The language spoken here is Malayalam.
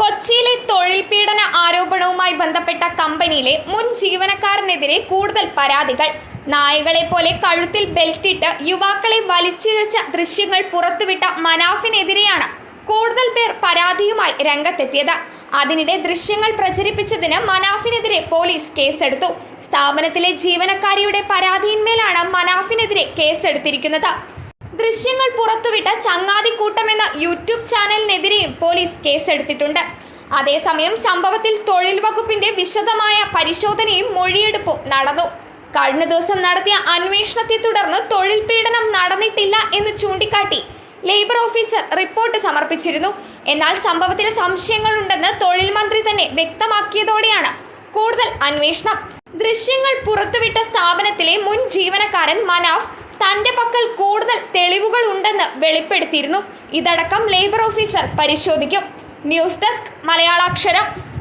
കൊച്ചിയിലെ തൊഴിൽ പീഡന ആരോപണവുമായി ബന്ധപ്പെട്ട കമ്പനിയിലെ മുൻ ജീവനക്കാരനെതിരെ കൂടുതൽ പരാതികൾ. നായകളെ പോലെ കഴുത്തിൽ ബെൽറ്റിട്ട് യുവാക്കളെ വലിച്ചിഴച്ച ദൃശ്യങ്ങൾ പുറത്തുവിട്ട മനാഫിനെതിരെയാണ് കൂടുതൽ പേർ പരാതിയുമായി രംഗത്തെത്തിയത്. അതിനിടെ ദൃശ്യങ്ങൾ പ്രചരിപ്പിച്ചതിന് മനാഫിനെതിരെ പോലീസ് കേസെടുത്തു. സ്ഥാപനത്തിലെ ജീവനക്കാരിയുടെ പരാതിയിന്മേലാണ് മനാഫിനെതിരെ കേസെടുത്തിരിക്കുന്നത്. ദൃശ്യങ്ങൾ പുറത്തുവിട്ട ചങ്ങാതി യൂട്യൂബ് ചാനലിനെതിരെയും പോലീസ് കേസെടുത്തിട്ടുണ്ട്. അതേസമയം സംഭവത്തിൽ തൊഴിൽ വകുപ്പിന്റെ വിശദമായ പരിശോധനയും മൊഴിയെടുപ്പും നടന്നു. കഴിഞ്ഞ ദിവസം നടത്തിയ അന്വേഷണത്തെ തുടർന്ന് തൊഴിൽ പീഡനം നടന്നിട്ടില്ല എന്ന് ചൂണ്ടിക്കാട്ടി ലേബർ ഓഫീസർ റിപ്പോർട്ട് സമർപ്പിച്ചിരുന്നു. എന്നാൽ സംഭവത്തിൽ സംശയങ്ങളുണ്ടെന്ന് തൊഴിൽ മന്ത്രി തന്നെ വ്യക്തമാക്കിയതോടെയാണ് കൂടുതൽ അന്വേഷണം. ദൃശ്യങ്ങൾ പുറത്തുവിട്ട സ്ഥാപനത്തിലെ മുൻ ജീവനക്കാരൻ മനാഫ് തന്റെ കൂടുതൽ തെളിവുകൾ ഉണ്ടെന്ന് വെളിപ്പെടുത്തിയിരുന്നു. ഇതടക്കം ലേബർ ഓഫീസർ പരിശോധിക്കും. News desk Malayalaksharam.